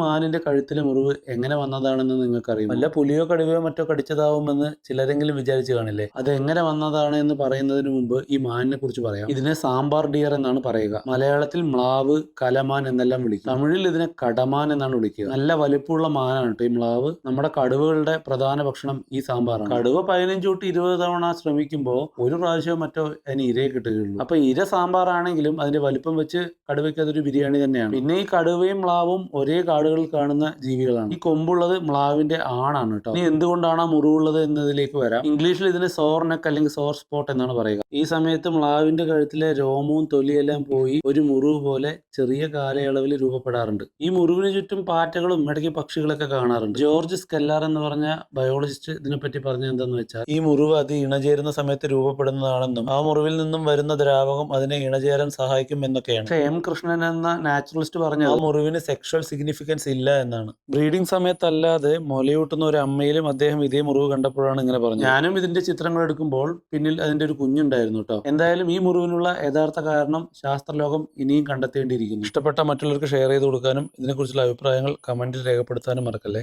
മാനിന്റെ കഴുത്തിലെ മുറിവ് എങ്ങനെ വന്നതാണെന്ന് നിങ്ങൾക്കറിയാം വല്ല പുലിയോ കടുവയോ മറ്റോ കടിച്ചതാവുമെന്ന് ചിലരെങ്കിലും വിചാരിച്ചു കാണില്ലേ? അത് എങ്ങനെ വന്നതാണ് എന്ന് പറയുന്നതിന് മുമ്പ് ഈ മാനിനെ കുറിച്ച് പറയാം. ഇതിനെ സാമ്പാർ ഡിയർ എന്നാണ് പറയുക. മലയാളത്തിൽ മ്ലാവ് കലമാൻ എന്നെല്ലാം വിളിക്കും. തമിഴിൽ ഇതിനെ കടമാൻ എന്നാണ് വിളിക്കുക. നല്ല വലിപ്പമുള്ള മാനാണ് കേട്ടോ ഈ മ്ലാവ്. നമ്മുടെ കടുവകളുടെ പ്രധാന ഭക്ഷണം ഈ സാമ്പാറാണ്. കടുവ പതിനഞ്ച് തൊട്ട് ഇരുപത് തവണ ശ്രമിക്കുമ്പോൾ ഒരു പ്രാവശ്യം മറ്റോ അതിന് ഇരയെ കിട്ടുകയുള്ളൂ. അപ്പൊ ഇര സാമ്പാറാണെങ്കിലും അതിന്റെ വലിപ്പം വെച്ച് കടുവയ്ക്ക് അതൊരു ബിരിയാണി തന്നെയാണ്. പിന്നെ ഈ കടുവയും മ്ലാവും ഒരേ കാടുകളിൽ കാണുന്ന ജീവികളാണ്. ഈ കൊമ്പുള്ളത് മ്ലാവിന്റെ ആണാണ് കേട്ടോ ഇനി എന്തുകൊണ്ടാണ് ആ മുറിവുള്ളത് എന്നതിലേക്ക് വരാം. ഇംഗ്ലീഷിൽ ഇതിന് സോർനെക്ക് അല്ലെങ്കിൽ സോർ സ്പോട്ട് എന്നാണ് പറയുക. ഈ സമയത്ത് മ്ലാവിന്റെ കഴുത്തിലെ രോമവും തൊലിയെല്ലാം പോയി ഒരു മുറിവ് പോലെ ചെറിയ കാലയളവിൽ രൂപപ്പെടാറുണ്ട്. ഈ മുറിവിന് ചുറ്റും പാറ്റകളും ഇടയ്ക്ക് പക്ഷികളൊക്കെ കാണാറുണ്ട്. ജോർജ് സ്കെല്ലാർ എന്ന് പറഞ്ഞ ബയോളജിസ്റ്റ് ഇതിനെപ്പറ്റി പറഞ്ഞ എന്താന്ന് വെച്ചാൽ ഈ മുറിവ് അത് ഇണചേരുന്ന സമയത്ത് രൂപപ്പെടുന്നതാണെന്നും ആ മുറിവിൽ നിന്നും വരുന്ന ദ്രാവകം അതിനെ ഇണചേരാൻ സഹായിക്കും എന്നൊക്കെയാണ്. എം കൃഷ്ണൻ എന്ന നാച്ചുറലിസ്റ്റ് പറഞ്ഞ ആ മുറിവിന് സെക്ഷൽ സിഗ്നിഫിക്കൻസ് ഇല്ല എന്നാണ്. ബ്രീഡിംഗ് സമയത്തല്ലാതെ മുലയൂട്ടുന്ന ഒരു അമ്മയിലും അദ്ദേഹം ഇതേ മുറിവ് കണ്ടപ്പോഴാണ് ഇങ്ങനെ പറഞ്ഞത്. ഞാനും ഇതിന്റെ ചിത്രങ്ങൾ എടുക്കുമ്പോൾ പിന്നിൽ അതിന്റെ ഒരു കുഞ്ഞുണ്ടായിരുന്നു കേട്ടോ എന്തായാലും ഈ മുറിവിനുള്ള യഥാർത്ഥ കാരണം ശാസ്ത്രലോകം ഇനിയും കണ്ടെത്തേണ്ടിയിരിക്കുന്നു. ഇഷ്ടപ്പെട്ട മറ്റുള്ളവർക്ക് ഷെയർ ചെയ്ത് കൊടുക്കാനും ഇതിനെക്കുറിച്ചുള്ള അഭിപ്രായങ്ങൾ കമന്റിൽ രേഖപ്പെടുത്താനും മറക്കല്ലേ?